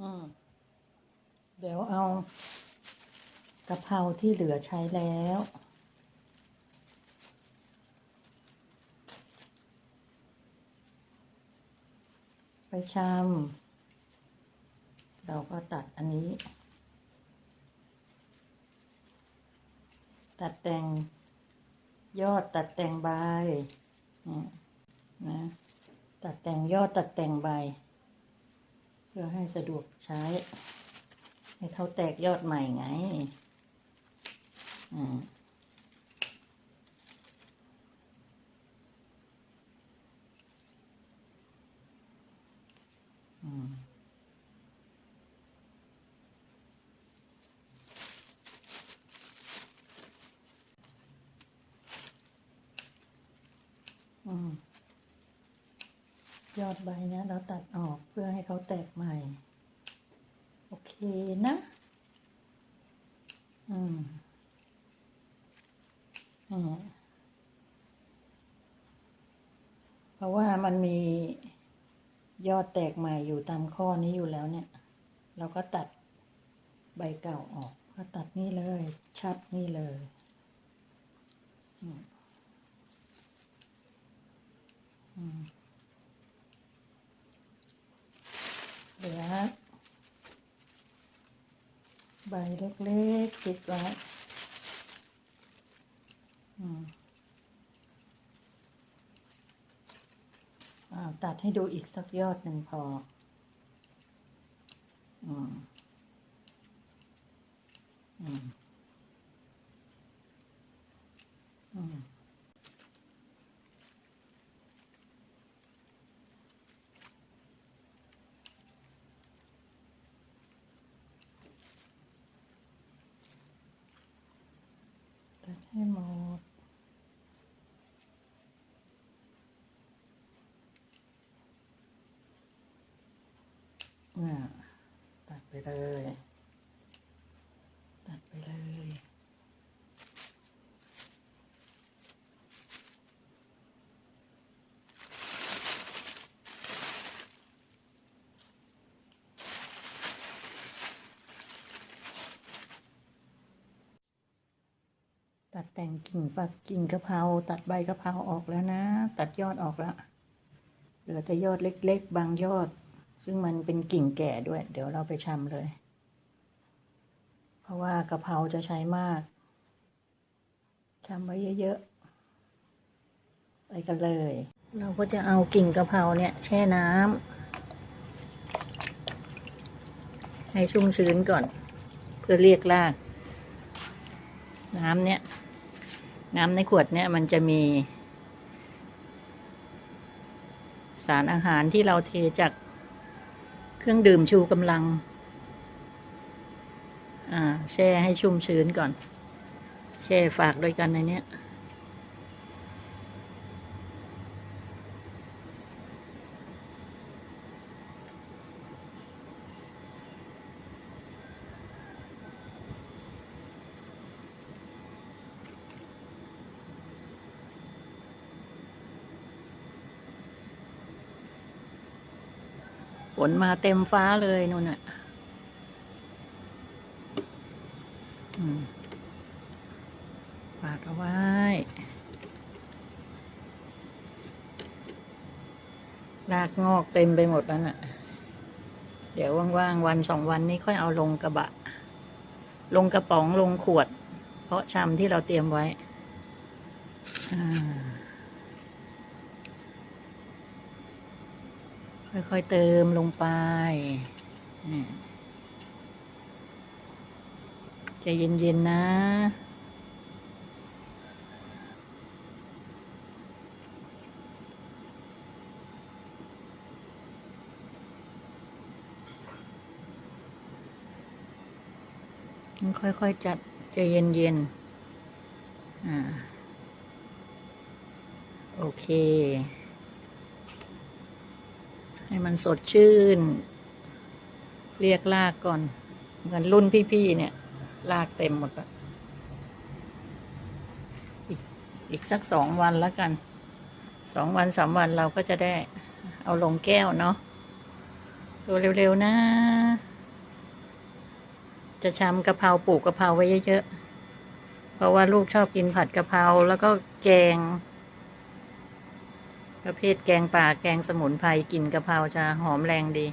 อืมเดี๋ยวเอากะเพราที่เหลือใช้แล้ว ไปชำเราก็ตัดอันนี้ ตัดแต่งยอดตัดแต่งใบเนี่ยนะ ตัดแต่งยอดตัดแต่งใบ เพื่อให้สะดวกใช้ ให้เขาแตกยอดใหม่ไง อ่าอืม อืม ยอดใบเนี้ยเราตัดออกเพื่อให้เขาแตกใหม่ โอเคนะ อืมอืมเพราะว่ามันมียอดแตกใหม่อยู่ตามข้อนี้อยู่แล้วเนี่ย เราก็ตัดใบเก่าออก ก็ตัดนี่เลย ชัดนี่เลย อืมอืม เหลือ ใบเล็กๆติดไว้อ่าตัดให้ดูอีกสักยอดหนึ่งพออืมอืมอืม ตัดให้หมด อ่า ตัดไปเลย ตัดไปเลยตัดแต่งกิ่งฝักกิ่งกะเพราตัดใบกะเพราออกแล้วนะ ตัดยอดออกแล้วเหลือแต่ยอดเล็ก ๆ บางยอด ซึ่งมันเป็นกิ่งแก่ด้วย เดี๋ยวเราไปชำเลย เพราะว่ากะเพราจะใช้มากชำไว้เยอะๆไปกันเลย เราก็จะเอากิ่งกะเพราเนี่ยแช่น้ำให้ชุ่มชื้นก่อน เพื่อเรียกราก น้ำเนี่ย น้ำในขวดเนี่ยมันจะมี สารอาหารที่เราเทจาก เครื่องดื่มชูกำลัง อ่า แช่ให้ชุ่มชื้นก่อน แช่ฝากด้วยกันในเนี้ย ฝ นมาเต็มฟ้าเลยนู่นน่ะฝากเอาไว้รากงอกเต็มไปหมดแล้วน่ะ เดี๋ยวว่างๆ วันสองวันนี้ค่อยเอาลงกระบะ ลงกระป๋องลงขวด เพราะชำที่เราเตรียมไว้ อ่า ค่อยๆเติมลงไปอืมใจเย็นๆนะ ค่อยๆจัดใจเย็นๆ อ่า โอเค ให้มันสดชื่น เรียกลากก่อน เหมือนรุ่นพี่ๆเนี่ย ลากเต็มหมดล้วอีกอีกสักสองวันแล้วกัน สองวันสามวันเราก็จะได้ เอาลงแก้วเนาะตัวเร็วๆนะ จะชำกะเพราปลูกกะเพราไว้เยอะๆ เพราะว่าลูกชอบกินผัดกะเพราแล้วก็แกง ประเภทแกงป่าแกงสมุนไพรกลิ่นกะเพราจะหอมแรงดี